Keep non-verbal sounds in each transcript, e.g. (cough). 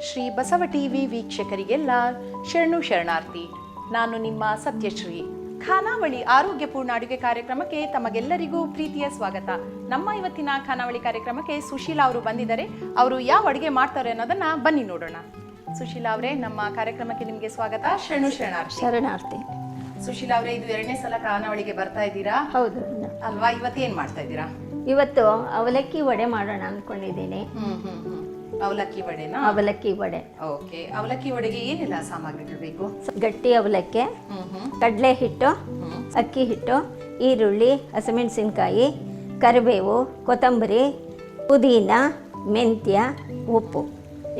Shri Basava TV ವೀಕ್ಷಕರಿಗೆಲ್ಲ ಶರಣು ಶರಣಾರ್ಥಿ. ನಾನು ನಿಮ್ಮ ಸತ್ಯಶ್ರೀ. ಖಾನಾವಳಿ ಆರೋಗ್ಯಪೂರ್ಣ ಅಡುಗೆ ಕಾರ್ಯಕ್ರಮಕ್ಕೆ ತಮಗೆಲ್ಲರಿಗೂ ಪ್ರೀತಿಯ ಸ್ವಾಗತ. ನಮ್ಮ ಇವತ್ತಿನ ಖಾನಾವಳಿ ಕಾರ್ಯಕ್ರಮಕ್ಕೆ ಸುಶೀಲಾ ಅವರು ಬಂದಿದ್ದಾರೆ. ಅವರು ಯಾವ ಅಡುಗೆ ಮಾಡ್ತಾರೆ ಅನ್ನೋದನ್ನ ಬನ್ನಿ ನೋಡೋಣ. ಸುಶೀಲಾ ಅವರೇ ನಮ್ಮ ಕಾರ್ಯಕ್ರಮಕ್ಕೆ ನಿಮಗೆ ಸ್ವಾಗತ. ಶರಣು ಶರಣಾರ್ಥಿ. ಶರಣಾರ್ಥಿ. ಸುಶೀಲಾ ಅವರೇ ಇದು ಎರಡನೇ ಸಲ ಖಾನಾವಳಿಗೆ ಬರ್ತಾ ಇದ್ದೀರಾ? ಹೌದು. ಅಲ್ವಾ? ಇವತ್ತು ಏನ್ ಮಾಡ್ತಾ ಇದ್ದೀರಾ? ಇವತ್ತು ಅವಲಕ್ಕಿ ವಡೆ ಮಾಡೋಣ ಅನ್ಕೊಂಡಿದ್ದೀನಿ. ಹ್ಮ್ ಹ್ಮ್ ಹ್ಮ್. ಅವಲಕ್ಕಿ ವಡೆನಾ? ಅವಲಕ್ಕಿ ವಡೆ. ಓಕೆ ಅವಲಕ್ಕಿ ವಡೆಗೆ ಏನೆಲ್ಲ ಸಾಮಗ್ರಿಗಳು ಬೇಕು? ಗಟ್ಟಿ ಅವಲಕ್ಕಿ ಕಡಲೆ ಹಿಟ್ಟು ಅಕ್ಕಿ ಹಿಟ್ಟು ಈರುಳ್ಳಿ ಹಸಿಮೆಣಸಿನ್ಕಾಯಿ ಕರಿಬೇವು ಕೊತ್ತಂಬರಿ ಪುದೀನ ಮೆಂತ್ಯ ಉಪ್ಪು.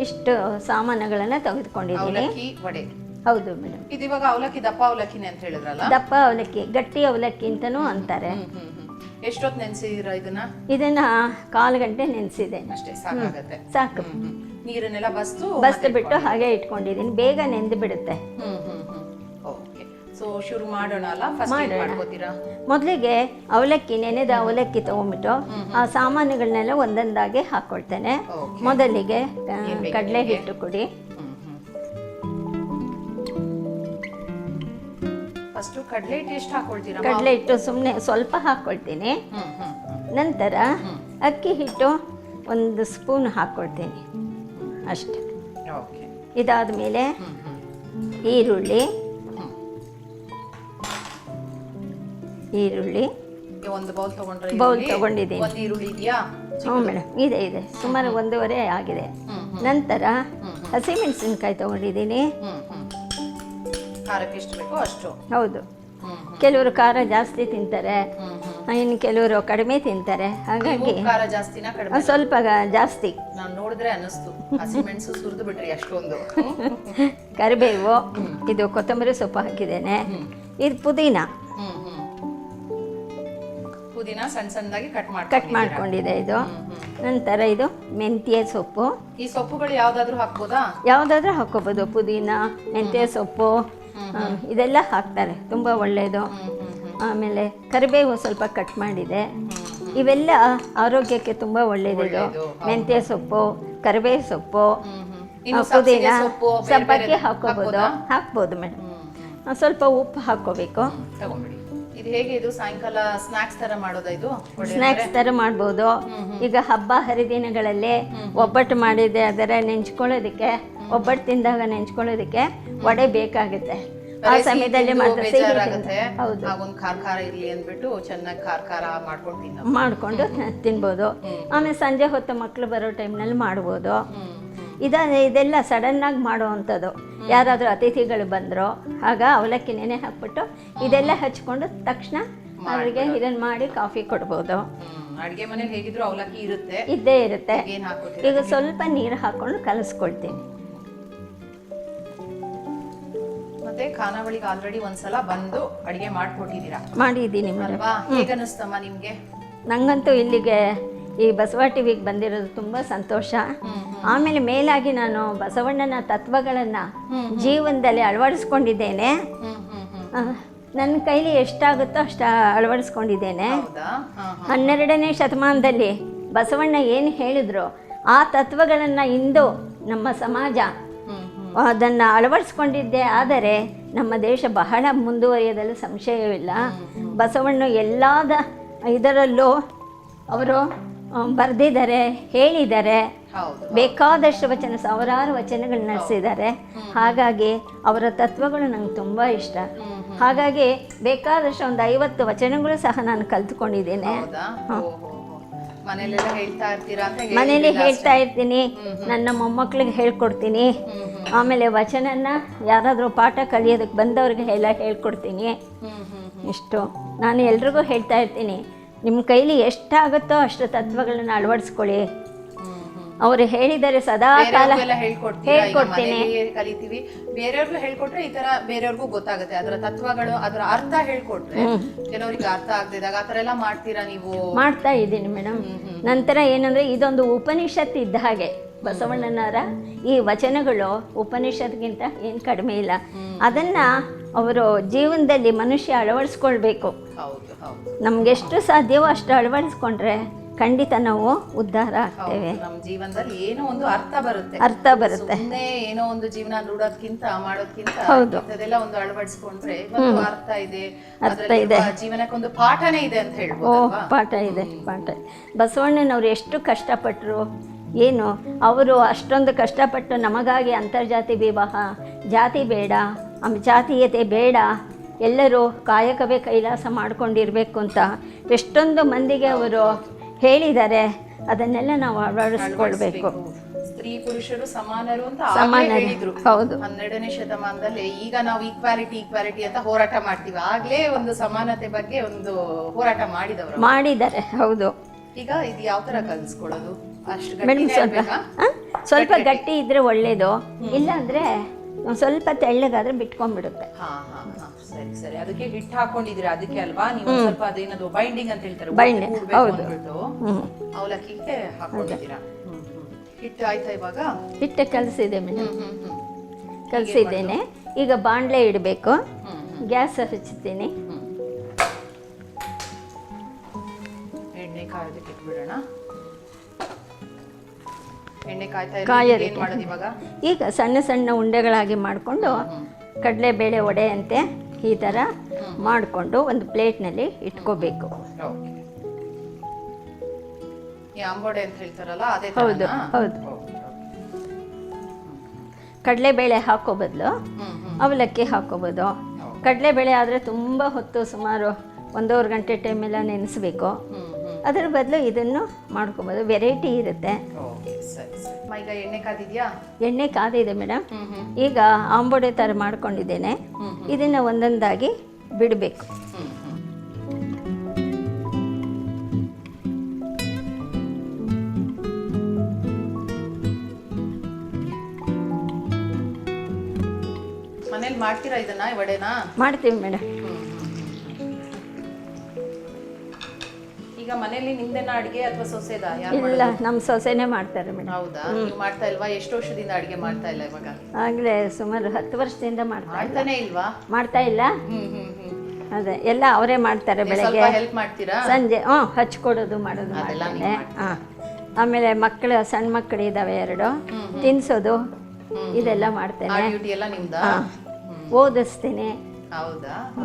ಇಷ್ಟು ಸಾಮಾನುಗಳನ್ನು ತೆಗೆದುಕೊಂಡಿದ್ದೀನಿ. ವಡೆ. ಹೌದು ಮೇಡಮ್. ಇದು ಇವಾಗ ಅವಲಕ್ಕಿ ದಪ್ಪ ಅವಲಕ್ಕಿ ಅಂತ ಹೇಳಿದ್ರಲ್ಲ? ದಪ್ಪ ಅವಲಕ್ಕಿ ಗಟ್ಟಿ ಅವಲಕ್ಕಿ ಅಂತಾನೂ ಅಂತಾರೆ. ಎಷ್ಟೊತ್ತು ನೆನ್ಸಿದೀರಾ ಇದನ್ನ? ಇದನ್ನ ಕಾಲು ಗಂಟೆ ನೆನೆಸಿದೆ. ಅಷ್ಟೇ ಸಾಕಾಗತ್ತೆ. ಸಾಕು. ನೀರನ್ನೆಲ್ಲ ಬಸ್ತು ಬಸ್ತು ಬಿಟ್ಟು ಹಾಗೆ ಇಟ್ಕೊಂಡಿದ್ದೀನಿ. ಬೇಗ ನೆಂದು ಬಿಡುತ್ತೆ. ಓಕೆ ಸೊ ಶುರು ಮಾಡೋಣ ಅಲ್ಲ? ಫಸ್ಟ್. ಮಾಡ್ಕೋತೀರಾ? ಮೊದಲಿಗೆ ಅವಲಕ್ಕಿ ನೆನೆದ ಅವಲಕ್ಕಿ ತಗೊಂಬಿಟ್ಟು ಆ ಸಾಮಾನುಗಳನ್ನೆಲ್ಲ ಒಂದೊಂದಾಗಿ ಹಾಕೊಳ್ತೇನೆ. ಮೊದಲಿಗೆ ಕಡಲೆ ಹಿಟ್ಟು ಕೊಡಿ. ಫಸ್ಟ್ ಕಡಲೆ ಹಿಟ್ಟು ಎಷ್ಟು ಹಾಕೊಳ್ತೀರಾ ಕಡಲೆ ಹಿಟ್ಟು ಸುಮ್ಮನೆ ಸ್ವಲ್ಪ ಹಾಕ್ಕೊಳ್ತೀನಿ ನಂತರ ಅಕ್ಕಿ ಹಿಟ್ಟು ಒಂದು ಸ್ಪೂನ್ ಹಾಕೊಳ್ತೀನಿ. ಅಷ್ಟೆ. ಇದಾದ ಮೇಲೆ ಈರುಳ್ಳಿ. ಈರುಳ್ಳಿ. ಒಂದು ಬೌಲ್ ತಗೊಂಡ್ರೆ ಬೌಲ್ ತಗೊಂಡಿದ್ದೀನಿ. ಒಂದು ಈರುಳ್ಳಿ ಇದೆಯಾ? ಹ್ಞೂ ಮೇಡಮ್. ಇದೆ ಇದೆ. ಸುಮಾರು ಒಂದೂವರೆ ಆಗಿದೆ. ನಂತರ ಹಸಿಮೆಣಸಿನ್ಕಾಯಿ ತಗೊಂಡಿದ್ದೀನಿ. ಖಾರಕ್ಕೆ ಎಷ್ಟು ಬೇಕೋ ಅಷ್ಟು. ಹೌದು. ಕೆಲವರು ಖಾರ ಜಾಸ್ತಿ ತಿಂತಾರೆ. ಇನ್ನು ಕೆಲವರು ಕಡಿಮೆ ತಿಂತಾರೆ. ಹಾಗಾಗಿ ಖಾರ ಜಾಸ್ತಿನ ಕಡಿಮೆ? ಸ್ವಲ್ಪ ಜಾಸ್ತಿ. ನಾನು ನೋಡಿದ್ರೆ ಅನ್ನಿಸ್ತು ಹಸಿಮೆಣಸು ಸುರಿದು ಬಿಟ್ರಿ ಅಷ್ಟೊಂದು. (laughs) ಕರಿಬೇವು ಇದು ಕೊತ್ತಂಬರಿ ಸೊಪ್ಪು ಹಾಕಿದ್ದೇನೆ. ಇದು ಪುದೀನ. ಪುದೀನ ಸಣ್ಣ ಸಣ್ಣದಾಗಿ ಕಟ್ ಮಾಡಿ ಕಟ್ ಮಾಡ್ಕೊಂಡಿದೆ ಇದು. ನಂತರ ಇದು ಮೆಂತ್ಯ ಸೊಪ್ಪು. ಈ ಸೊಪ್ಪುಗಳು ಯಾವ್ದಾದ್ರು ಹಾಕ್ಬೋದಾ? ಯಾವುದಾದ್ರೂ ಹಾಕೋಬಹುದು ಪುದೀನ ಮೆಂತ್ಯ ಸೊಪ್ಪು. ಇದೆಲ್ಲ ಹಾಕ್ತಾರೆ ತುಂಬ ಒಳ್ಳೆಯದು ಆಮೇಲೆ ಕರಿಬೇವು ಸ್ವಲ್ಪ ಕಟ್ ಮಾಡಿದೆ. ಇವೆಲ್ಲ ಆರೋಗ್ಯಕ್ಕೆ ತುಂಬ ಒಳ್ಳೆಯದಿದೆ ಮೆಂತ್ಯ ಸೊಪ್ಪು ಕರಿಬೇವು ಸೊಪ್ಪು ಪುದೀನ ಸಬ್ಬಕ್ಕಿ ಹಾಕೋಬಹುದು ಹಾಕೋಬೋದು? ಮೇಡಮ್. ಸ್ವಲ್ಪ ಉಪ್ಪು ಹಾಕೋಬೇಕು ತಗೊಂಬಿಡಿ. ಇದು ಹೇಗೆ ಇದು ಸಾಯಂಕಾಲ ಸ್ನಾಕ್ಸ್ ತರ ಮಾಡೋದು ಇದು? ಸ್ನ್ಯಾಕ್ಸ್ ಥರ ಮಾಡ್ಬೋದು. ಈಗ ಹಬ್ಬ ಹರಿದಿನಗಳಲ್ಲಿ ಒಬ್ಬಟ್ಟು ಮಾಡಿದೆ ಅದರ ನೆಂಚ್ಕೊಳ್ಳೋದಕ್ಕೆ ಒಬ್ಬಟ್ಟು ತಿಂದಾಗ ನೆಂಚ್ಕೊಳ್ಳೋದಕ್ಕೆ ವಡೆ ಬೇಕಾಗುತ್ತೆ. ಆ ಸಮಯದಲ್ಲಿ ಮಾತ್ರ ಸಿಹಿ ಬೇಜಾರಾಗತ್ತೆ. ತಿಂದು- ಹೌದು. ಹಾಗೊಂದು ಖಾರ ಖಾರ ಇರ್ಲಿ ಅಂದ್ಬಿಟ್ಟು ಚೆನ್ನಾಗಿ ಖಾರ ಖಾರ ಮಾಡ್ಕೊಂಡು ತಿನ್ನೋದು. ಮಾಡಿಕೊಂಡು ತಿನ್ಬೋದು. ಆಮೇಲೆ ಸಂಜೆ ಹೊತ್ತು ಮಕ್ಕಳು ಬರೋ ಟೈಮ್ನಲ್ಲಿ ಮಾಡ್ಬೋದು. ಇದ ಇದೆಲ್ಲ ಸಡನ್ನಾಗಿ ಮಾಡುವಂಥದ್ದು. ಯಾರಾದರೂ ಅತಿಥಿಗಳು ಬಂದರು ಆಗ ಅವಲಕ್ಕಿ ನೆನೆ ಹಾಕ್ಬಿಟ್ಟು ಇದೆಲ್ಲ ಹಚ್ಕೊಂಡು ತಕ್ಷಣ ಅವರಿಗೆ ಇದನ್ನು ಮಾಡಿ ಕಾಫಿ ಕೊಡ್ಬೋದು. ಅಡುಗೆ ಅಡ್ಗೆ ಮನೇಲಿ ಹೇಗಿದ್ರು ಅವಲಕ್ಕಿ ಇರುತ್ತೆ. ಇದ್ದೇ ಇರುತ್ತೆ. ಏನ್ ಹಾಕೋತೀರಾ ಈಗ ಸ್ವಲ್ಪ ನೀರು ಹಾಕ್ಕೊಂಡು ಕಲಿಸ್ಕೊಳ್ತೀನಿ. ಮತ್ತೆ ಖಾನಾವಳಿಗೆ ಆಲ್ರೆಡಿ ಒಂದ್ಸಲ ಬಂದು ಅಡಿಗೆ ಮಾಡ್ಕೊಟ್ಟಿದ್ದೀರಾ? ಮಾಡಿದ್ದೀನಿ ಮೇಡಮ್ ಅಲ್ವಾ? ನಿಮ್ಗೆ? ನಂಗಂತೂ ಇಲ್ಲಿಗೆ ಈ ಬಸವ ಟಿವಿಗೆ ಬಂದಿರೋದು ತುಂಬ ಸಂತೋಷ. ಆಮೇಲೆ ಮೇಲಾಗಿ ನಾನು ಬಸವಣ್ಣನ ತತ್ವಗಳನ್ನು ಜೀವನದಲ್ಲಿ ಅಳವಡಿಸ್ಕೊಂಡಿದ್ದೇನೆ. ನನ್ನ ಕೈಲಿ ಎಷ್ಟಾಗುತ್ತೋ ಅಷ್ಟು ಅಳವಡಿಸ್ಕೊಂಡಿದ್ದೇನೆ. ಹೌದಾ? ಹಾ ಹಾ. ಹನ್ನೆರಡನೇ ಶತಮಾನದಲ್ಲಿ ಬಸವಣ್ಣ ಏನು ಹೇಳಿದ್ರು ಆ ತತ್ವಗಳನ್ನು ಇಂದು ನಮ್ಮ ಸಮಾಜ ಅದನ್ನು ಅಳವಡಿಸ್ಕೊಂಡಿದ್ದೆ. ಆದರೆ ನಮ್ಮ ದೇಶ ಬಹಳ ಮುಂದುವರಿಯೋದಲ್ಲಿ ಸಂಶಯವಿಲ್ಲ. ಬಸವಣ್ಣ ಎಲ್ಲಾದ ಇದರಲ್ಲೂ ಅವರು ಬರೆದಿದ್ದಾರೆ ಹೇಳಿದ್ದಾರೆ. ಬೇಕಾದಷ್ಟು ವಚನ ಸಾವಿರಾರು ವಚನಗಳು ನಡೆಸಿದ್ದಾರೆ. ಹಾಗಾಗಿ ಅವರ ತತ್ವಗಳು ನಂಗೆ ತುಂಬ ಇಷ್ಟ. ಹಾಗಾಗಿ ಬೇಕಾದಷ್ಟು ಒಂದು ಐವತ್ತು ವಚನಗಳು ಸಹ ನಾನು ಕಲ್ತ್ಕೊಂಡಿದ್ದೇನೆ. ಮನೇಲೆಲ್ಲ ಹೇಳ್ತಾ ಇರ್ತೀರಾ ಅಂತ ಹೇಳಿ ಮನೇಲಿ ಹೇಳ್ತಾ ಇರ್ತೀನಿ. ನನ್ನ ಮೊಮ್ಮಕ್ಳಿಗೆ ಹೇಳ್ಕೊಡ್ತೀನಿ. ಆಮೇಲೆ ವಚನನ ಯಾರಾದರೂ ಪಾಠ ಕಲಿಯೋದಕ್ಕೆ ಬಂದವ್ರಿಗೆ ಎಲ್ಲ ಹೇಳ್ಕೊಡ್ತೀನಿ. ಹ್ಮ್ ಹ್ಮ್. ಇಷ್ಟು. ನಾನು ಎಲ್ರಿಗೂ ಹೇಳ್ತಾ ಇರ್ತೀನಿ. ನಿಮ್ಮ ಕೈಲಿ ಎಷ್ಟಾಗುತ್ತೋ ಅಷ್ಟು ತತ್ವಗಳನ್ನ ಅಳವಡಿಸ್ಕೊಳ್ಳಿ. ಅವರು ಹೇಳಿದರೆ ಸದಾ ಕಾಲ ಹೇಳ್ಕೊಡ್ತೀನಿ. ಕಲಿತೀವಿ. ಬೇರೆಯವ್ರಿಗೂ ಹೇಳ್ಕೊಟ್ರೆ ಈ ತರ ಬೇರೆಯವ್ರಿಗೂ ಗೊತ್ತಾಗುತ್ತೆ. ಅದರ ತತ್ವಗಳು ಅದರ ಅರ್ಥ ಹೇಳ್ಕೊಟ್ರೆ ಕೆಲವರಿಗೆ ಅರ್ಥ ಆಗದಿದಾಗ ಆತರ ಎಲ್ಲ ಮಾಡ್ತೀರಾ ನೀವು? ಮಾಡ್ತಾ ಇದ್ದೀನಿ ಮೇಡಮ್. ನಂತರ ಏನಂದ್ರೆ ಇದೊಂದು ಉಪನಿಷತ್ ಇದ್ದ ಹಾಗೆ. ಬಸವಣ್ಣನವರ ಈ ವಚನಗಳು ಉಪನಿಷತ್ಗಿಂತ ಏನು ಕಡಿಮೆ ಇಲ್ಲ. ಅದನ್ನ ಅವರು ಜೀವನದಲ್ಲಿ ಮನುಷ್ಯ ಅಳವಡಿಸ್ಕೊಳ್ಬೇಕು. ನಮ್ಗೆಷ್ಟು ಸಾಧ್ಯವೋ ಅಷ್ಟು ಅಳವಡಿಸ್ಕೊಂಡ್ರೆ ಖಂಡಿತ ನಾವು ಉದ್ಧಾರ ಆಗ್ತೇವೆ. ನಮ್ಮ ಜೀವನದಲ್ಲಿ ಏನೋ ಒಂದು ಅರ್ಥ ಬರುತ್ತೆ. ಅರ್ಥ ಬರುತ್ತೆ. ಸುಮ್ಮನೆ ಏನೋ ಒಂದು ಜೀವನ ನೋಡೋದ್ಕಿಂತ ಮಾಡೋದ್ಕಿಂತ ಹೌದು. ಅದೆಲ್ಲ ಒಂದು ಅಳವಡಿಸ್ಕೊಂಡ್ರೆ ಒಂದು ಅರ್ಥ ಇದೆ. ಅರ್ಥ ಇದೆ. ಜೀವನಕ್ಕೊಂದು ಪಾಠನೇ ಇದೆ ಅಂತ ಓ ಹೇಳ್ಬೋದಲ್ವಾ ಪಾಠ ಇದೆ ಪಾಠ. ಬಸವಣ್ಣನವ್ರು ಎಷ್ಟು ಕಷ್ಟಪಟ್ಟರು ಏನು? ಅವರು ಅಷ್ಟೊಂದು ಕಷ್ಟಪಟ್ಟು ನಮಗಾಗಿ ಅಂತರ್ಜಾತಿ ವಿವಾಹ ಜಾತಿ ಬೇಡ ಜಾತೀಯತೆ ಬೇಡ ಎಲ್ಲರೂ ಕಾಯಕವೇ ಕೈಲಾಸ ಮಾಡ್ಕೊಂಡಿರಬೇಕು ಅಂತ ಎಷ್ಟೊಂದು ಮಂದಿಗೆ ಅವರು ಹೇಳಿದ್ದಾರೆ ಅದನ್ನೆಲ್ಲ ನಾವು ಅಳವಡಿಸ್ಕೊಳ್ಬೇಕು. ಸ್ತ್ರೀ ಪುರುಷರು ಸಮಾನರು ಅಂತ. ಹೇಳಿದ್ರು. ಹೌದು. ಹನ್ನೆರಡನೇ ಶತಮಾನದಲ್ಲಿ ಈಗ ನಾವು ಈಕ್ವಾಲಿಟಿ ಈಕ್ವಾಲಿಟಿ ಅಂತ ಹೋರಾಟ ಮಾಡ್ತೀವಿ. ಆಗ್ಲೇ ಒಂದು ಸಮಾನತೆ ಬಗ್ಗೆ ಒಂದು ಹೋರಾಟ ಮಾಡಿದವರು. ಮಾಡಿದ್ದಾರೆ. ಹೌದು. ಈಗ ಇದು ಯಾವ ತರ ಕಲ್ಸ್ಕೊಳ್ಳೋದು? ಅಷ್ಟು ಮೇಡಮ್ ಸ್ವಲ್ಪ ಸ್ವಲ್ಪ ಗಟ್ಟಿ. ಇದ್ರೆ ಒಳ್ಳೇದು. ಇಲ್ಲಾಂದ್ರೆ ಸ್ವಲ್ಪ ತೆಳ್ಳಗಾದ್ರೆ ಬಿಟ್ಕೊಂಡ್ಬಿಡುತ್ತೆ. ಸರಿ ಸರಿ. ಅದಕ್ಕೆ ಹಿಟ್ಟು ಹಾಕೊಂಡಿದೀರಾ ಅದಕ್ಕೆ ಅಲ್ವಾ? ನೀವು ಸ್ವಲ್ಪ ಅದೇನದು ಬೈಂಡಿಂಗ್ ಅಂತ ಹೇಳ್ತಾರೆ ಬೈಂಡಿಂಗ್ ಹೌದು. ಅವಲಕ್ಕಿಗೆ ಹಾಕೊಂಡಿದ್ದೀರಾ? ಹಿಟ್ಟು ಆಯ್ತಾ ಇವಾಗ? ಹಿಟ್ಟು ಕಲಸಿದೆ ಮೇಡಮ್. ಕಲಸಿದ್ದೇನೆ. ಈಗ ಬಾಣಲೆ ಇಡಬೇಕು. ಗ್ಯಾಸ್ ಹಚ್ಚುತ್ತೀನಿ ಎಣ್ಣೆ ಕಾಯೋದಕ್ಕೆ. ಇಟ್ಬಿಡೋಣ ಈಗ ಸಣ್ಣ ಸಣ್ಣ ಉಂಡೆಗಳಾಗಿ ಮಾಡಿಕೊಂಡು ಕಡಲೆ ಬೇಳೆ ಅಂತೆ ಈ ಥರ ಮಾಡಿಕೊಂಡು ಒಂದು ಪ್ಲೇಟ್ನಲ್ಲಿ ಇಟ್ಕೋಬೇಕು. ಹೌದು, ಹೌದು. ಕಡಲೆಬೇಳೆ ಹಾಕೋ ಬದಲು ಅವಲಕ್ಕಿ ಹಾಕೋಬೋದು ಕಡಲೆಬೇಳೆ ಆದರೆ ತುಂಬ ಹೊತ್ತು ಸುಮಾರು ಒಂದೂವರೆ ಗಂಟೆ ಟೈಮೆಲ್ಲ ನೆನೆಸ್ಬೇಕು. ಅದರ ಬದಲು ಇದನ್ನು ಮಾಡ್ಕೊಬೋದು. ವೆರೈಟಿ ಇರುತ್ತೆ. ಓಕೆ ಸರಿ ಸರಿ. ಅಮ್ಮ, ಈಗ ಎಣ್ಣೆ ಕಾದಿದ್ಯಾ? ಎಣ್ಣೆ ಕಾದಿದೆ ಮೇಡಮ್. ಈಗ ಆಂಬೊಡೆ ಥರ ಮಾಡ್ಕೊಂಡಿದ್ದೇನೆ. ಇದನ್ನ ಒಂದೊಂದಾಗಿ ಬಿಡಬೇಕು. ಮನೇಲಿ ಮಾಡ್ತೀರಾ ಇದನ್ನ ಈ ವಡೆನಾ? ಮಾಡ್ತೀವಿ ಮೇಡಮ್. ಈಗ ಮನೇಲಿ ನಿಮ್ದೇನ ಅಡಿಗೆ ಅಥವಾ ಸೊಸೆದ? ಇಲ್ಲ ನಮ್ಮ ಸೊಸೆನೇ ಮಾಡ್ತಾರೆ ಮೇಡಮ್. ಹೌದಾ? ನೀವು ಮಾಡ್ತಾ ಇಲ್ವಾ? ಎಷ್ಟು ವರ್ಷದಿಂದ ಅಡಿಗೆ ಮಾಡ್ತಾ ಇಲ್ಲ ಇವಾಗ? ಆಗ್ಲೇ ಸುಮಾರು ಹತ್ತು ವರ್ಷದಿಂದ ಮಾಡ್ತಾ ಮಾಡ್ತಾನೆ ಇಲ್ವಾ? ಮಾಡ್ತಾ ಇಲ್ಲ? ಹ್ಮ್ ಹ್ಮ್ ಹ್ಮ್. ಅದೇ ಎಲ್ಲ ಅವರೇ ಮಾಡ್ತಾರೆ ನೀವು ಬೆಳಗ್ಗೆ. ಸ್ವಲ್ಪ ಹೆಲ್ಪ್ ಮಾಡ್ತೀರಾ? ಸಂಜೆ ಹ್ಞೂ ಹಚ್ಕೊಡೋದು ಮಾಡೋದು ಅದೆಲ್ಲ ಮಾಡ್ತೇನೆ ಹಾಂ. ಆಮೇಲೆ ಮಕ್ಕಳು ಸಣ್ಣ ಮಕ್ಕಳು ಇದ್ದಾವೆ ಎರಡು. ತಿನ್ಸೋದು. ಇದೆಲ್ಲ ಆ ಮಾಡ್ತೇನೆ ಡ್ಯೂಟಿ ಎಲ್ಲ ನಿಮ್ದಾ? ಓದಿಸ್ತೀನಿ. ಹೌದಾ? ಹಾ,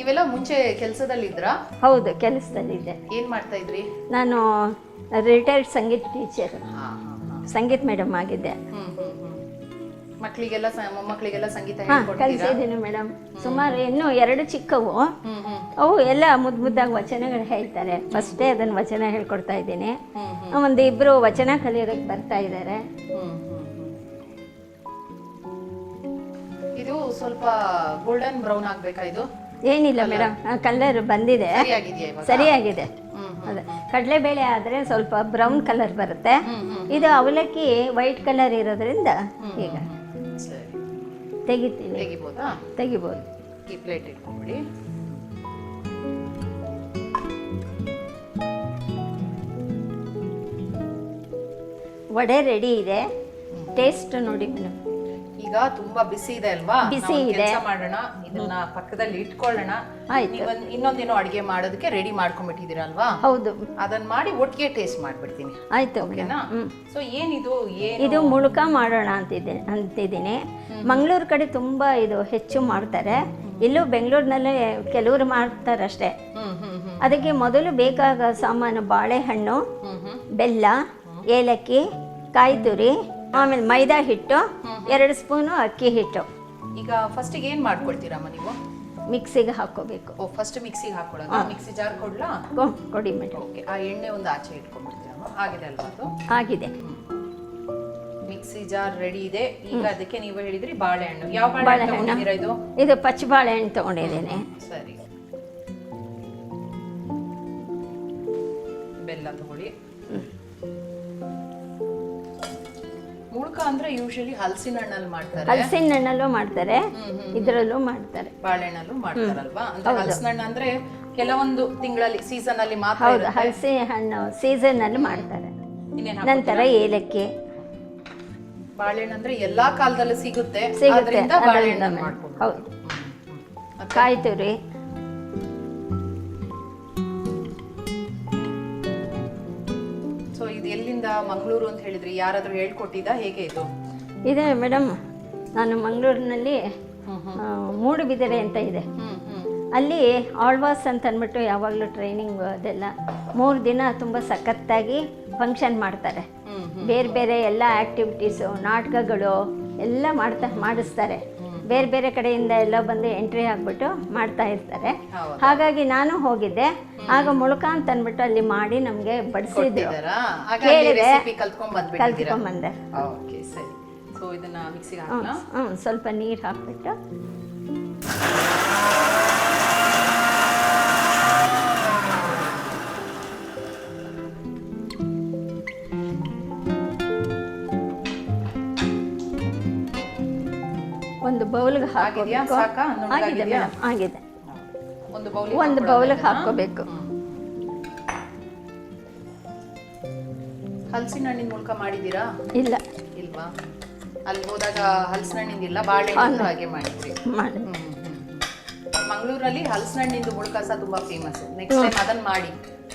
ಇವೆಲ್ಲ ಮುಂಚೆ ಕೆಲಸದಲ್ಲಿ ಇದ್ರಾ ಹೌದು ಕೆಲಸದಲ್ಲಿದ್ದೆ. ಏನ್ ಮಾಡ್ತಾ ಇದ್ರಿ? ನಾನು ರಿಟೈರ್ಡ್ ಸಂಗೀತ ಟೀಚರ್ ಹಾ, ಹಾ, ಹಾ. ಸಂಗೀತ ಮೇಡಮ್ ಆಗಿದ್ದೆ. ಹ್ಮ್ ಹ್ಮ್ ಹ್ಮ್. ಮಕ್ಕಳಿಗೆಲ್ಲ ಮೊಮ್ಮಕ್ಕಳಿಗೆಲ್ಲ ಸಂಗೀತ ಹಾಂ ಹೇಳ್ಕೊಡ್ತೀರಾ? ಕಲಿಸಿದ್ದೀನಿ ಮೇಡಮ್ ಸುಮಾರು ಇನ್ನೂ ಎರಡು ಚಿಕ್ಕವು. ಹ್ಮ್ ಹ್ಮ್. ಅವು ಎಲ್ಲ ಮುದ್ದು ಮುದ್ದಾಗಿ ವಚನಗಳು ಹೇಳ್ತಾರೆ. ಫಸ್ಟೇ ಅದನ್ನು ವಚನ ಹೇಳ್ಕೊಡ್ತಾ ಇದ್ದೀನಿ. ಹ್ಮ್ ಒಂದು ಇಬ್ಬರು ವಚನ ಕಲಿಯೋದಕ್ಕೆ ಬರ್ತಾ ಇದ್ದಾರೆ. ಹ್ಮ್ ಹ್ಮ್ ಹ್ಮ್. ಇದು ಸ್ವಲ್ಪ ಗೋಲ್ಡನ್ ಬ್ರೌನ್ ಆಗ್ಬೇಕಾ ಇದು? ಏನಿಲ್ಲ ಮೇಡಮ್. ಕಲರ್ ಬಂದಿದೆ. ಸರಿಯಾಗಿದೆಯಾ ಇವಾಗ? ಸರಿಯಾಗಿದೆ. ಕಡಲೆ ಬೇಳೆ ಅದೇ. ಕಡಲೆಬೇಳೆ ಆದರೆ ಸ್ವಲ್ಪ ಬ್ರೌನ್ ಕಲರ್ ಬರುತ್ತೆ. ಇದು ಅವಲಕ್ಕಿ ವೈಟ್ ಕಲರ್ ಇರೋದ್ರಿಂದ ಈಗ. ಸರಿ. ತೆಗಿತೀನಿ ತೆಗಿಬೋದಾ? ತೆಗಿಬೋದು. ಈ ಪ್ಲೇಟ್ ಇಟ್ಕೊಂಡ್ಬಿಡಿ ವಡೆ ರೆಡಿ ಇದೆ. ಟೇಸ್ಟ್ ನೋಡಿ ಮೇಡಮ್. ಈಗ ತುಂಬಾ ಬಿಸಿ ಇದೆ ಅಲ್ವಾ? ಬಿಸಿ ಇದೆ. ಕೆಲಸ ಮಾಡೋಣ ಇದನ್ನ ಪಕ್ಕದಲ್ಲಿ ಇಟ್ಕೊಳ್ಳೋಣ. ಆಯ್ತು. ನೀವೊಂದ್ ಇನ್ನೊಂದೇನೋ ಅಡಿಗೆ ಮಾಡೋದಕ್ಕೆ ರೆಡಿ ಮಾಡ್ಕೊಂಡ್ಬಿಟ್ಟಿದ್ದೀರಲ್ವಾ ಹೌದು. ಅದನ್ನ ಮಾಡಿ ಒಟ್ಟಿಗೆ ಟೇಸ್ಟ್ ಮಾಡ್ಬಿಡ್ತೀನಿ. ಆಯ್ತು. ಮೇಡಮ್ ಓಕೆನಾ ಸೊ ಏನಿದು ಏನು? ಇದು ಮುಳುಕ ಮಾಡೋಣ ಅಂತಿದ್ದೆ ಅಂತಿದ್ದೀನಿ. ಮಂಗಳೂರು ಕಡೆ ತುಂಬ ಇದು ಹೆಚ್ಚು ಮಾಡ್ತಾರೆ. ಇಲ್ಲೂ ಬೆಂಗಳೂರಿನಲ್ಲೇ ಕೆಲವರು ಮಾಡ್ತಾರಷ್ಟೇ. ಹ್ಮ್ ಹ್ಮ್ ಹ್ಮ್. ಅದಕ್ಕೆ ಮೊದಲು ಬೇಕಾಗ ಸಾಮಾನು ಬಾಳೆಹಣ್ಣು ಹ್ಮ್ ಹ್ಮ್. ಬೆಲ್ಲ ಏಲಕ್ಕಿ ಕಾಯಿ ತುರಿ ಆಮೇಲೆ ಮೈದಾ ಹಿಟ್ಟು ಎರಡು ಸ್ಪೂನು ಅಕ್ಕಿ ಹಿಟ್ಟು. ಈಗ ಫಸ್ಟಿಗೆ ಏನ್ ಮಾಡ್ಕೊಳ್ತೀರಮ್ಮ ನೀವು? ಮಿಕ್ಸಿಗೆ ಹಾಕೋಬೇಕು ಓ ಫಸ್ಟ್ ಮಿಕ್ಸಿಗೆ ಹಾಕೊಳ್ಳೋಣ. ಮಿಕ್ಸಿ ಜಾರ್ ಕೊಡ್ಲಾ? ಕೊ- ಕೊಡಿ ಮೇಡಮ್ ಓಕೆ ಆ ಎಣ್ಣೆ ಒಂದು ಆಚೆ ಇಟ್ಕೊಂಡ್ಬಿಡ್ತೀರಮ್ಮ. ಆಗಿದೆ ಅಲ್ವಾ ಅದು? ಆಗಿದೆ. ಮಿಕ್ಸಿ ಜಾರ್ ರೆಡಿ ಇದೆ. ಈಗ ಅದಕ್ಕೆ ನೀವು ಹೇಳಿದ್ರಿ ಬಾಳೆಹಣ್ಣು. ಯಾವ ಬಾಳೆಹಣ್ಣು ತಗೊಂಡಿದ್ದೀರಾ ಇದು? ಇದು ಪಚ್ಚ ಬಾಳೆಹಣ್ಣು ತಗೊಂಡಿದ್ದೇನೆ ಸರಿ. ಮುಳ್ಕ ಅಂದ್ರೆ ಯೂಶಲಿ ಹಲಸಿನ ಹಣ್ಣಲ್ಲಿ ಮಾಡ್ತಾರೆ. ಹಲಸಿನ ಹಣ್ಣಲ್ಲೂ ಮಾಡ್ತಾರೆ ಇದರಲ್ಲೂ ಮಾಡ್ತಾರೆ. ಬಾಳೆಹಣ್ಣಲ್ಲೂ ಮಾಡ್ತಾರಲ್ವಾ? ಅಂದ್ರೆ ಹಲಸಿನ ಹಣ್ಣು ಅಂದ್ರೆ ಕೆಲವೊಂದು ತಿಂಗಳಲ್ಲಿ ಸೀಸನ್ ಅಲ್ಲಿ ಮಾತ್ರ ಹೌದು. ಹಲಸಿನ ಹಣ್ಣು ಸೀಸನ್ನಲ್ಲಿ ಮಾಡ್ತಾರೆ. ನಂತರ ಏಲಕ್ಕಿ? ಬಾಳೆಹಣ್ಣು ಅಂದ್ರೆ ಎಲ್ಲಾ ಕಾಲದಲ್ಲೂ ಸಿಗುತ್ತೆ. ಸಿಗುತ್ತೆ. ಮಾಡ್ಕೊಂಡು ಹೌದು. ಕಾಯಿ ಮಂಗಳೂರು ಅಂತ ಹೇಳಿದ್ರಿ ಯಾರಾದರೂ ಹೇಳ್ಕೊಟ್ಟಿದ್ದ? ಹೇಗೆ ಇದು? ಇದೆ ಮೇಡಮ್ ನಾನು ಮಂಗಳೂರಿನಲ್ಲಿ ಮೂಡುಬಿದಿರೆ ಅಂತ ಇದೆ. ಅಲ್ಲಿ ಆಳ್ವಾಸ್ ಅಂತ ಅಂದ್ಬಿಟ್ಟು ಯಾವಾಗಲೂ ಟ್ರೈನಿಂಗ್ ಅದೆಲ್ಲ ಮೂರು ದಿನ ತುಂಬ ಸಖತ್ತಾಗಿ ಫಂಕ್ಷನ್ ಮಾಡ್ತಾರೆ. ಬೇರೆ ಬೇರೆ ಎಲ್ಲ ಆ್ಯಕ್ಟಿವಿಟೀಸು ನಾಟಕಗಳು ಎಲ್ಲ ಮಾಡ್ತಾ ಮಾಡಿಸ್ತಾರೆ. ಬೇರೆ ಬೇರೆ ಕಡೆಯಿಂದ ಎಲ್ಲ ಬಂದು ಎಂಟ್ರಿ ಆಗಿಬಿಟ್ಟು ಮಾಡ್ತಾ ಇರ್ತಾರೆ. ಹಾಗಾಗಿ ನಾನು ಹೋಗಿದ್ದೆ. ಆಗ ಮುಳುಕ ಅಂತ ಅಂದ್ಬಿಟ್ಟು ಅಲ್ಲಿ ಮಾಡಿ ನಮಗೆ ಬಡಿಸಿದ್ರು. ಕಲ್ತ್ಕೊಂಡ್ಬಂದೆ ಕೇಳಿದೆ. ರೆಸಿಪಿ ಕಲ್ತ್ಕೊಂಡ್ ಬಂದ್ಬಿಟ್ಟಿದ್ದೀರಾ? ಕಲ್ತ್ಕೊಂಬಂದೆ ಓಕೆ ಸರಿ. ಸೊ ಇದನ್ನ ಮಿಕ್ಸಿಗೆ ಹ್ಞೂ ಹಾಕ್ಲಾ ಹ್ಞೂ ಸ್ವಲ್ಪ ನೀರು ಹಾಕ್ಬಿಟ್ಟು. ಬೌಲ್ಗೆ? ಹಾಕೋಬೇಕು ಸಾಕಾ? ನುಣ್ಣಗಾಗಿದ್ಯಾ? ಆಗಿದೆ ಮೇಡಮ್ ಆಗಿದೆ. ಒಂದು ಬೌಲ್ ಒಂದು ಬೌಲ್ಗೆ ಹಾಕೋಬೇಕು ಹಲಸಿನ ಹಣ್ಣಿನ ಮೂಲಕ ಮಾಡಿದ್ದೀರಾ? ಇಲ್ಲ. ಇಲ್ವಾ? ಅಲ್ಲಿ ಹೋದಾಗ ಹಲಸಿನ ಹಣ್ಣಿಂದಿಲ್ಲ ಬಾಳೆಹಣ್ಣು ಹಾಗೆ ಮಾಡಿದ್ರಿ. ಮಾಡಿ. ಹ್ಮ್, ಹ್ಮ್, ಹ್ಮ್. ಮಂಗಳೂರಲ್ಲಿ ಹಲಸಿನ ಹಣ್ಣಿಂದು ಮುಳ್ಕಸ ತುಂಬಾ ಫೇಮಸ್ ನೆಕ್ಸ್ಟ್ ಟೈಮ್ ಅದನ್ನ ಮಾಡಿ.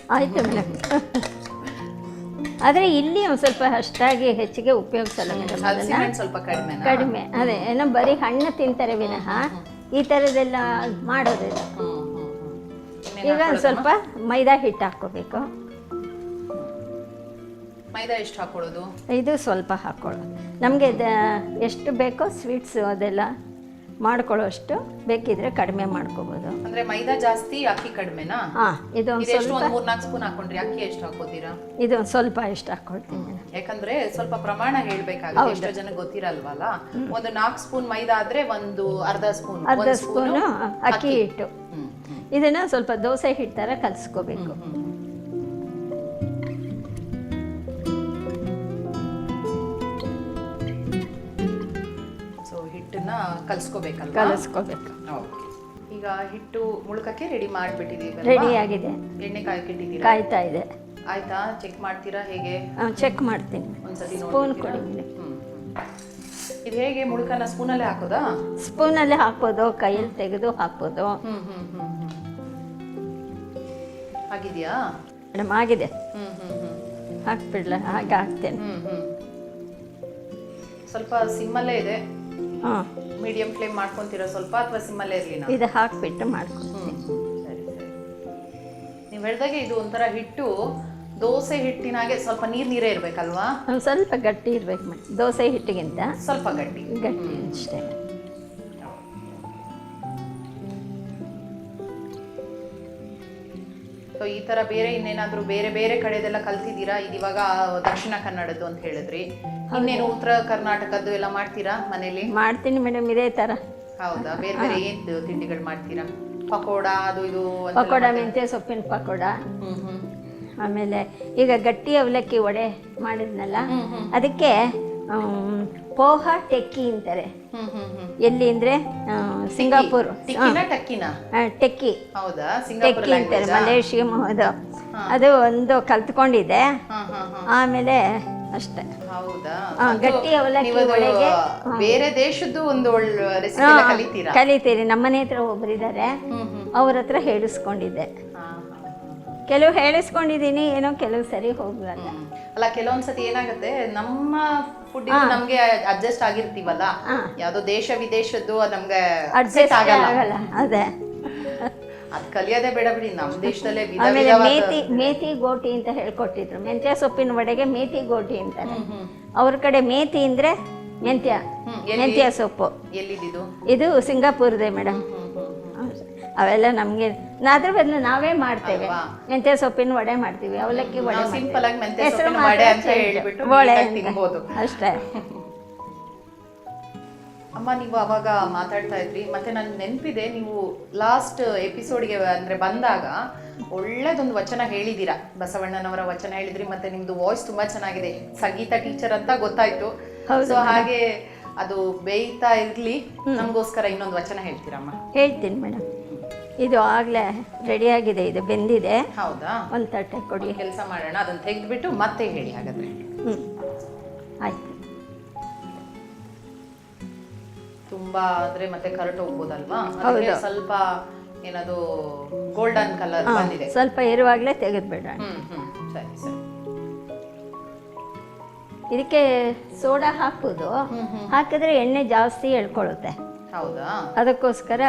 ಆಯ್ತು ಮೇಡಮ್. (laughs) ಆದರೆ ಇಲ್ಲಿ ಒಂದು ಸ್ವಲ್ಪ ಅಷ್ಟಾಗಿ ಹೆಚ್ಚಿಗೆ ಉಪಯೋಗಿಸಲ್ಲ ಮೇಡಮ್ ಅದನ್ನು. ಸ್ವಲ್ಪ ಕಡಿಮೆ ಕಡಿಮೆ. ಅದೇ ಏನೋ ಬರೀ ಹಣ್ಣು ತಿಂತಾರೆ ವಿನಃ. ಈ ಥರದ್ದೆಲ್ಲ ಮಾಡೋದಿಲ್ಲ. ಈಗ ಒಂದು ಸ್ವಲ್ಪ ಮೈದಾ ಹಿಟ್ಟು ಹಾಕ್ಕೋಬೇಕು. ಮೈದಾ ಎಷ್ಟು ಹಾಕೊಳ್ಳೋದು ಇದು ಸ್ವಲ್ಪ ಹಾಕ್ಕೊಳ್ಳೋದು. ನಮಗೆ ಎಷ್ಟು ಬೇಕೋ ಸ್ವೀಟ್ಸು ಅದೆಲ್ಲ ಮಾಡ್ಕೊಳ್ಳೋಷ್ಟು ಬೇಕಿದ್ರೆ ಕಡಿಮೆ ಮಾಡ್ಕೋಬಹುದು ಅಂದ್ರೆ ಮೈದಾ ಜಾಸ್ತಿ ಅಕ್ಕಿ ಕಡಿಮೆನಾ? ಹಾಂ ಇದು ಒಂದು ಇದೆಷ್ಟು ಸ್ವಲ್ಪ ಒಂದ್ ಮೂರ್ನಾಲ್ಕು ಸ್ಪೂನ್ ಹಾಕೊಂಡ್ರಿ ಅಕ್ಕಿ ಎಷ್ಟು ಹಾಕೋತೀರಾ? ಇದು ಸ್ವಲ್ಪ ಇಷ್ಟು ಹಾಕ್ಕೊಳ್ತೀನಿ ಯಾಕಂದ್ರೆ ಸ್ವಲ್ಪ ಪ್ರಮಾಣ ಹೇಳ್ಬೇಕಾಗುತ್ತೆ ಎಷ್ಟೋ ಜನ ಗೊತ್ತಿರಲ್ವಲ್ಲ? ಒಂದು ನಾಲ್ಕು ಸ್ಪೂನ್ ಮೈದಾ ಆದ್ರೆ ಒಂದು ಅರ್ಧ ಸ್ಪೂನ್ ಅರ್ಧ ಸ್ಪೂನ್ ಅಕ್ಕಿ ಹಿಟ್ಟು. ಇದನ್ನು ಸ್ವಲ್ಪ ದೋಸೆ ಹಿಟ್ಟು ತರ ಕಲಿಸ್ಕೋಬೇಕು. ಹಿಟ್ಟನ್ನ ಕಲಸ್ಕೋಬೇಕು. ಈಗ ಹಿಟ್ಟು ಮುಳುಕಕ್ಕೆ ರೆಡಿ ಮಾಡಿಬಿಟ್ಟಿದ್ದೀವಿ ರೆಡಿ ಆಗಿದೆ. ಎಣ್ಣೆ ಕಾಯ್ಕಿಟ್ಟಿದ್ದೀರಾ ಕಾಯ್ತಾ ಇದೆ. ಆಯ್ತಾ? ಚೆಕ್ ಮಾಡ್ತೀರಾ? ಹೇಗೆ? ಚೆಕ್ ಮಾಡ್ತೀನಿ. ಒಂದ್ಸತಿ ಸ್ಪೂನ್ ಕೊಡಿ. ಇದು ಹೇಗೆ ಮುಳುಕನ ಸ್ಪೂನಲ್ಲೇ ಹಾಕೋದಾ? ಸ್ಪೂನಲ್ಲೇ ಹಾಕೋದು ಕೈಯಲ್ಲಿ ತೆಗೆದು ಹಾಕೋದು ಆಗಿದ್ಯಾ ಮೇಡಮ್ ಆಗಿದೆ. ಹಾಕ್ಬಿಡ್ಲ? ಹಾಗೆ ಹಾಕ್ತೇನೆ. ಸ್ವಲ್ಪ ಸಿಮ್ಮಲ್ಲೇ ಇದೆ. ಹಾಂ. ಮೀಡಿಯಂ ಫ್ಲೇಮ್ ಮಾಡ್ಕೊಂತೀರಾ ಸ್ವಲ್ಪ ಅಥವಾ ಸಿಮ್ಮಲ್ಲೇ ಇರ್ಲಿ ನಾ ಇದು ಹಾಕ್ಬಿಟ್ಟು ಮಾಡ್ಕೊಂಡು ಸರಿ ಸರಿ. ನೀವು ಹೇಳಿದಾಗೆ ಇದು ಒಂಥರ ಹಿಟ್ಟು ದೋಸೆ ಹಿಟ್ಟಿನಾಗೆ ಸ್ವಲ್ಪ ನೀರು ನೀರೇ ಇರಬೇಕಲ್ವಾ? ಒಂದು ಸ್ವಲ್ಪ ಗಟ್ಟಿ ಇರ್ಬೇಕು ದೋಸೆ ಹಿಟ್ಟಿಗಿಂತ. ಸ್ವಲ್ಪ ಗಟ್ಟಿ. ಗಟ್ಟಿ ಅಷ್ಟೇ. ಈ ತರ ಬೇರೆ ಇನ್ನೇನಾದ್ರೂ ಬೇರೆ ಬೇರೆ ಕಡೆದೆಲ್ಲ ಕಲ್ತಿದ್ದೀರಾ? ಇದು ಇವಾಗ ದಕ್ಷಿಣ ಕನ್ನಡದ್ದು ಅಂತ ಹೇಳಿದ್ರಿ. ಇನ್ನೇನು ಉತ್ತರ ಕರ್ನಾಟಕದ್ದು ಎಲ್ಲ ಮಾಡ್ತೀರಾ ಮನೇಲಿ? ಮಾಡ್ತೀನಿ ಮೇಡಮ್ ಇದೇ ಥರ ಹೌದಾ? ಬೇರೆ ಬೇರೆ ಏನು ತಿಂಡಿಗಳು ಮಾಡ್ತೀರಾ? ಪಕೋಡ ಅದು ಇದು ಪಕೋಡ? ಮೆಂತ್ಯ ಸೊಪ್ಪಿನ ಪಕೋಡ. ಆಮೇಲೆ ಈಗ ಗಟ್ಟಿ ಅವಲಕ್ಕಿ ವಡೆ ಮಾಡಿದ್ನಲ್ಲ ಅದಕ್ಕೆ ಪೋಹ ಟೆಕ್ಕಿ ಅಂತಾರೆ. ಎಲ್ಲಿ ಅಂದ್ರೆ ಸಿಂಗಾಪುರ್. ಟೆಕ್ಕಿ. ಹೌದಾ? ಟೆಕ್ಕಿ ಅಂತಾರೆ ಮಲೇಷಿಯಂ ಅದು ಅದು ಒಂದು ಕಲ್ತ್ಕೊಂಡಿದೆ ಆಮೇಲೆ ಅಷ್ಟೇ. ಹೌದಾ? ಗಟ್ಟಿ ಅವಲಕ್ಕಿ ಒಳಗೆ, ಬೇರೆ ದೇಶದ್ದು ಒಂದು ಕಲಿತೀರಿ ನಮ್ಮ ಮನೆ ಕಲಿತೀರಾ? ಕಲಿತೀರಿ. ನಮ್ಮನೆ ಹತ್ರ ಒಬ್ಬರಿದ್ದಾರೆ ಅವ್ರ ಹತ್ರ ಹೇಳಿಸ್ಕೊಂಡಿದ್ದೆ. ಕೆಲವು ಹೇಳಿಸ್ಕೊಂಡಿದ್ದೀನಿ ಏನೋ ಕೆಲವು ಸರಿ ಹೋಗಲ್ಲ ಅಲ್ಲ ಕೆಲವೊಂದ್ಸತಿ ಏನಾಗುತ್ತೆ ನಮ್ಮ ಫುಡ್ ನಮ್ಗೆ ಅಡ್ಜಸ್ಟ್ ಆಗಿರ್ತೀವಲ್ಲ? ಯಾವ್ದೋ ದೇಶ ವಿದೇಶದ್ದು ನಮ್ಗೆ ಅಡ್ಜಸ್ಟ್ ಆಗಲ್ಲ. ಅದೇ. ಅದ್ ಕಲಿಯೋದೇ ಬೇಡ ಬಿಡಿ. ನಮ್ ದೇಶದಲ್ಲೇ ಆಮೇಲೆ ಮೇತಿ ಮೇತಿ ಗೋಟಿ ಅಂತ ಹೇಳ್ಕೊಟ್ಟಿದ್ರು. ಮೆಂತ್ಯ ಸೊಪ್ಪಿನ ವಡೆಗೆ ಮೇತಿ ಗೋಟಿ ಅಂತಾರೆ. ಅವ್ರ ಕಡೆ ಮೇತಿ ಅಂದ್ರೆ ಮೆಂತ್ಯ. ಮೆಂತ್ಯ ಸೊಪ್ಪು. ಎಲ್ಲಿದ್ದು? ಇದು ಸಿಂಗಾಪುರದೇ ಮೇಡಮ್. ಅವೆಲ್ಲ ನಮಗೆ ಅದ್ರ ಬದಲು ನಾವೇ ಮಾಡ್ತೇವೆ? ಮೆಂತ್ಯ ಸೊಪ್ಪಿನ ವಡೆ ಮಾಡ್ತೀವಿ ಅವಲಕ್ಕಿ ವಡೆ ಸಿಂಪಲ್ ಆಗಿ ಮೆಂತ್ಯ ಸೊಪ್ಪಿನ ವಡೆ ಅಂತ. ಹೇಳ್ಬಿಟ್ಟು ವಡೆ ತಿನ್ಬೋದು. ಅಷ್ಟೇ. (laughs) ಅಮ್ಮ ನೀವು ಅವಾಗ ಮಾತಾಡ್ತಾ ಇದ್ರಿ. ಮತ್ತೆ ನನ್ ನೆನಪಿದೆ ನೀವು ಲಾಸ್ಟ್ ಎಪಿಸೋಡ್ಗೆ ಅಂದ್ರೆ ಬಂದಾಗ ಒಳ್ಳೇದೊಂದು ವಚನ ಹೇಳಿದ್ದೀರಾ? ಬಸವಣ್ಣನವರ ವಚನ ಹೇಳಿದ್ರಿ ಮತ್ತೆ ನಿಮ್ದು ವಾಯ್ಸ್ ತುಂಬಾ ಚೆನ್ನಾಗಿದೆ. ಸಂಗೀತ ಟೀಚರ್ ಅಂತ ಗೊತ್ತಾಯ್ತು. ಸೊ ಹಾಗೆ ಅದು ಬೇಯ್ತಾ ಇರ್ಲಿ. ನಮಗೋಸ್ಕರ ಇನ್ನೊಂದು ವಚನ ಹೇಳ್ತೀರಮ್ಮ ಹೇಳ್ತೀನಿ ಮೇಡಮ್. ಇದು ಆಗಲೇ ರೆಡಿಯಾಗಿದೆ ಇದು ಬೆಂದಿದೆ. ಹೌದಾ? ಒಂದು ತಟ್ಟೆ ಕೊಡಿ. ಕೆಲಸ ಮಾಡೋಣ ಅದನ್ನ ತೆಗೆದ್ಬಿಟ್ಟು ಮತ್ತೆ ಹೇಳಿ ಹಾಗಾದ್ರೆ. ಹ್ಮ್. ಆಯ್ತು. ತುಂಬಾ ಆದ್ರೆ ಮತ್ತೆ ಕರೆಕ್ಟ್ ಹೋಗ್ಬೋದಲ್ವಾ? ಅದಕ್ಕೆ ಸ್ವಲ್ಪ ಏನದು ಗೋಲ್ಡನ್ ಕಲರ್ ಬಂದಿದೆ. ಸ್ವಲ್ಪ ಇರುವಾಗಲೇ ತೆಗೆದುಬಿಡೋಣ. ಹ್ಮ್ ಹ್ಮ್ ಸರಿ ಸರಿ. ಇದಕ್ಕೆ ಸೋಡಾ ಹಾಕುದು. ಹಾಕಿದ್ರೆ ಎಣ್ಣೆ ಜಾಸ್ತಿ ಎಳ್ಕೊಳ್ಳುತ್ತೆ ಹೌದಾ? ಅದಕ್ಕೋಸ್ಕರ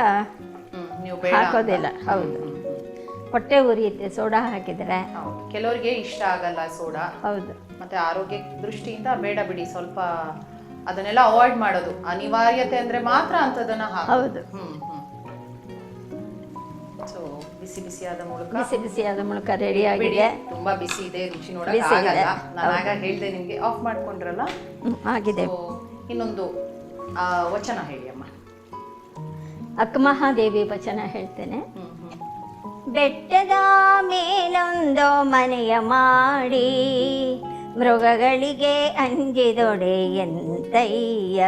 ನೀವು ಬೇಡ ಹಾಕೋದಿಲ್ಲ ಹೌದು. ಹೊಟ್ಟೆ ಉರಿಯುತ್ತೆ ಸೋಡಾ ಹಾಕಿದ್ರೆ. ಹೌದು. ಕೆಲವರಿಗೆ ಇಷ್ಟ ಆಗಲ್ಲ ಸೋಡಾ. ಹೌದು. ಮತ್ತೆ ಆರೋಗ್ಯ ದೃಷ್ಟಿಯಿಂದ ಬೇಡ ಬಿಡಿ ಸ್ವಲ್ಪ ಅದನ್ನೆಲ್ಲ ಅವಾಯ್ಡ್ ಮಾಡೋದು. ಅನಿವಾರ್ಯತೆ ಅಂದ್ರೆ ಮಾತ್ರ ಅಂತದನ್ನ ಹೌದು. ಹ್ಮ್ ಹ್ಮ್. ಸೊ ಬಿಸಿ ಬಿಸಿಯಾದ ಮೂಲಕ ಬಿಸಿ ಬಿಸಿಯಾದ ಮೂಲಕ ರೆಡಿ ಬಿಡಿ ಆಗಿದೆ ತುಂಬಾ ಬಿಸಿ ಇದೆ ರುಚಿ ನೋಡಕ್ ಬಿಸಿ ಇದೆ. ಆಗಲ್ಲ. ನಾನು ಆಗ ಹೇಳ್ದೆ ನಿಮ್ಗೆ ಆಫ್ ಮಾಡ್ಕೊಂಡ್ರಲ್ಲ? ಹ್ಮ್, ಆಗಿದೆ. So, ಇನ್ನೊಂದು ಆ, ವಚನ ಹೇಳಿ ಅಮ್ಮ. ಅಕ್ಕಮಹಾದೇವಿ ವಚನ ಹೇಳ್ತೇನೆ. ಬೆಟ್ಟದಾ ಮೇಲೊಂದು ಮನೆಯ ಮಾಡಿ ಮೃಗಗಳಿಗೆ ಅಂಜಿದೊಡೆ ಎಂತಯ್ಯ.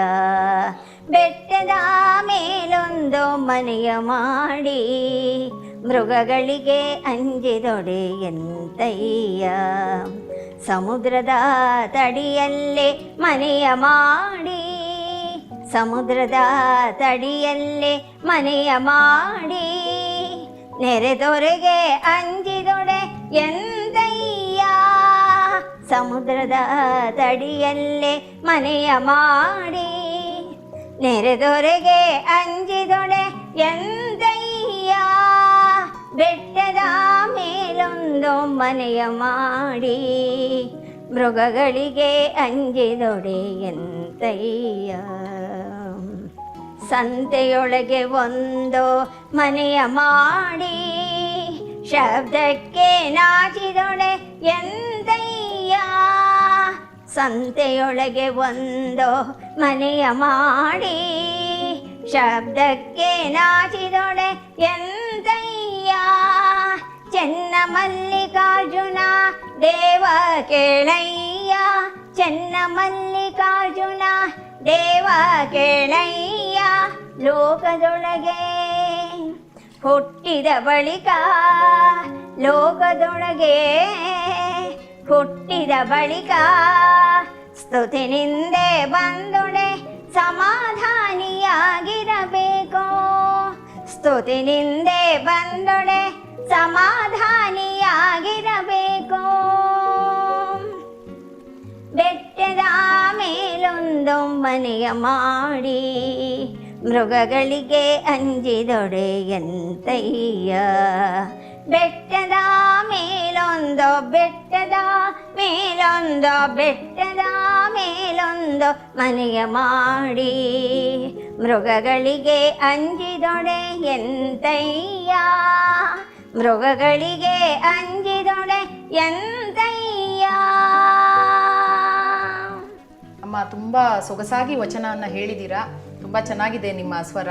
ಬೆಟ್ಟದ ಮೇಲೊಂದು ಮನೆಯ ಮಾಡಿ ಮೃಗಗಳಿಗೆ ಅಂಜಿದೊಡೆ ಎಂತಯ್ಯ. ಸಮುದ್ರದ ತಡಿಯಲ್ಲೇ ಮನೆಯ ಮಾಡಿ ಸಮುದ್ರದ ತಡಿಯಲ್ಲೇ ಮನೆಯ ಮಾಡಿ ನೆರೆದೊರೆಗೆ ಅಂಜಿದೊಡೆ ಎಂದಯ್ಯ ಸಮುದ್ರದ ತಡಿಯಲ್ಲೇ ಮನೆಯ ಮಾಡಿ ನೆರೆದೊರೆಗೆ ಅಂಜಿದೊಡೆ ಎಂದಯ್ಯ ಬೆಟ್ಟದ ಮೇಲೊಂದು ಮನೆಯ ಮಾಡಿ ಮೃಗಗಳಿಗೆ ಅಂಜಿದೊಡೆ ಎಂತಯ್ಯ ಸಂತೆಯೊಳಗೆ ಒಂದು ಮನೆಯ ಮಾಡಿ, ಶಬ್ದಕ್ಕೆ ನಾಚಿದೊಡೆ ಎಂದಯ್ಯ. ಸಂತೆಯೊಳಗೆ ಒಂದು ಮನೆಯ ಮಾಡಿ, ಶಬ್ದಕ್ಕೆ ನಾಚಿದೊಡೆ ಎಂದಯ್ಯ. ಚೆನ್ನ ಮಲ್ಲಿಕಾರ್ಜುನ, ದೇವ ಕೇಳಯ್ಯ. ಚೆನ್ನ ಮಲ್ಲಿಕಾರ್ಜುನ ದೇವ ಕೇಳಯ್ಯ, ಲೋಕದೊಳಗೆ. ಹುಟ್ಟಿದ ಬಳಿಕ ಲೋಕದೊಳಗೆ. ಹುಟ್ಟಿದ ಬಳಿಕ ಸ್ತುತಿ ನಿಂದೆ ಬಂದೊಡೆ ಸಮಾಧಾನಿಯಾಗಿರಬೇಕು. ಸ್ತುತಿ ನಿಂದೆ ಬಂದೊಡೆ ಸಮಾಧಾನಿಯಾಗಿರಬೇಕು ಮೇಲೊಂದು ಮನೆಯ ಮಾಡಿ ಮೃಗಗಳಿಗೆ ಅಂಜಿದೊಡೆ ಎಂತಯ್ಯ ಬೆಟ್ಟದ ಮೇಲೊಂದು ಬೆಟ್ಟದ ಮೇಲೊಂದು ಬೆಟ್ಟದ ಮೇಲೊಂದು ಮನೆಯ ಮಾಡಿ ಮೃಗಗಳಿಗೆ ಅಂಜಿದೊಡೆ ಎಂತಯ್ಯ ಮೃಗಗಳಿಗೆ ಅಂಜಿದೊಡೆ ಎಂತಯ್ಯ ತುಂಬಾ ಸೊಗಸಾಗಿ ವಚನವನ್ನು ಹೇಳಿದ್ದೀರಾ ತುಂಬ ಚೆನ್ನಾಗಿದೆ ನಿಮ್ಮ ಸ್ವರ.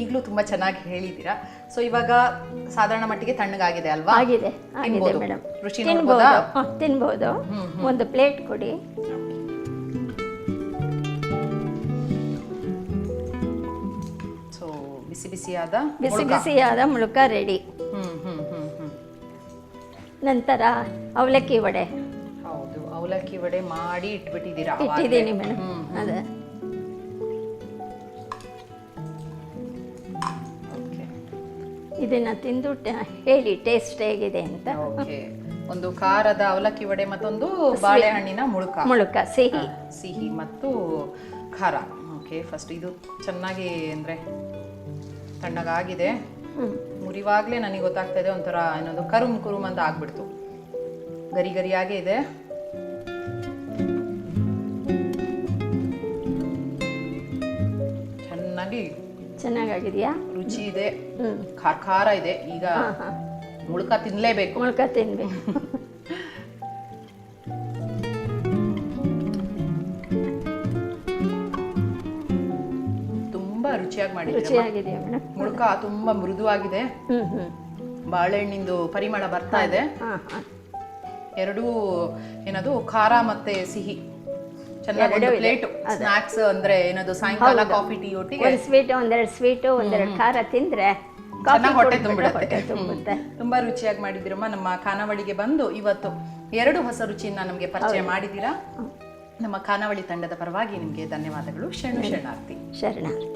ಈಗಲೂ ತುಂಬ ಚೆನ್ನಾಗಿ ಹೇಳಿದ್ದೀರಾ ಸೊ ಇವಾಗ ಸಾಧಾರಣ ಮಟ್ಟಿಗೆ ತಣ್ಣಗಾಗಿದೆ ಅಲ್ವಾ? ಆಗಿದೆ ಆಗಿದೆ. ಮೇಡಮ್ ರುಚಿ ತಿನ್ಬೋದು. ನೋಡ್ಬೋದಾ? ತಿನ್ಬೋದು. ಒಂದು ಪ್ಲೇಟ್ ಕೊಡಿ. ಸೊ ಬಿಸಿ ಬಿಸಿಯಾದ ಬಿಸಿ ಬಿಸಿಯಾದ ಮುಳುಕ ರೆಡಿ ನಂತರ ಅವಲಕ್ಕಿ ವಡೆ. ಅವಲಕ್ಕಿ ವಡೆ ಮಾಡಿ ಇಟ್ಬಿಟ್ಟಿದ್ದೀರಾ. ಇಟ್ಟಿದ್ದೀನಿ ಮೇಡಮ್. ಅದೇ. ಇದನ್ನ ತಿಂದು ಹೇಳಿ ಟೇಸ್ಟ್ ಹೇಗಿದೆ ಅಂತ. ಓಕೆ. ಒಂದು ಖಾರದ ಅವಲಕ್ಕಿ ವಡೆ ಮತ್ತೊಂದು ಬಾಳೆಹಣ್ಣಿನ ಮುಳುಕ. ಮುಳುಕ ಸಿಹಿ. ಸಿಹಿ ಮತ್ತು ಖಾರ. ಓಕೆ ಫಸ್ಟ್ ಇದು ಚೆನ್ನಾಗಿ ಅಂದರೆ ತಣ್ಣಗಾಗಿದೆ. ಮುರಿವಾಗ್ಲೇ ಮುರಿವಾಗಲೇ ನನಗೆ ಗೊತ್ತಾಗ್ತಾ ಇದೆ ಒಂಥರ ಏನದು ಕರುಮ್ ಕುರುಮ್ ಅಂತ ಆಗ್ಬಿಡ್ತು. ಗರಿ ಗರಿಯಾಗೇ ಇದೆ. ಚೆನ್ನಾಗಾಗಿದೆಯಾ? ರುಚಿ ಇದೆ. ಖಾರ ಖಾರ ಇದೆ. ಈಗ ಮುಳ್ಕ ತಿನ್ಲೇಬೇಕು ಮುಳುಕ ತಿನ್ನಲೇಬೇಕು ಮುಳುಕ ತಿನ್ಬೇಕು (laughs) ತುಂಬಾ ರುಚಿಯಾಗಿ ಮಾಡಿ ರುಚಿಯಾಗಿದೆಯಾ ಮೇಡಮ್ ಮುಳ್ಕ ತುಂಬಾ ಮೃದುವಾಗಿದೆ. ಬಾಳೆಹಣ್ಣಿಂದು ಪರಿಮಳ ಬರ್ತಾ ಇದೆ. ಎರಡೂ ಏನದು ಖಾರ ಮತ್ತೆ ಸಿಹಿ. ಸ್ನಾಕ್ಸ್ ಅಂದ್ರೆ ಏನದು ಸಾಯಂಕಾಲ ಕಾಫಿ ಟೀ ಒಟ್ಟಿಗೆ? ಒಂದು ಸ್ವೀಟ್ ಒಂದೆರಡು ಸ್ವೀಟು ಒಂದೆರಡು ಖಾರ ತಿಂದ್ರೆ ಚೆನ್ನಾಗಿ ಹೊಟ್ಟೆ ತುಂಬಿಡುತ್ತೆ. ತುಂಬಾ ರುಚಿಯಾಗಿ ಮಾಡಿದಿರಮ್ಮ ನಮ್ಮ ಖಾನಾವಳಿಗೆ ಬಂದು ಇವತ್ತು ಎರಡು ಹೊಸ ರುಚಿಯನ್ನ ನಮಗೆ ಪರಿಚಯ ಮಾಡಿದೀರಾ ನಮ್ಮ ಖಾನಾವಳಿ ತಂಡದ ಪರವಾಗಿ ನಿಮಗೆ ಧನ್ಯವಾದಗಳು. ಶರಣು ಶರಣಾರ್ಥಿ. ಶರಣಾರ್ಥಿ.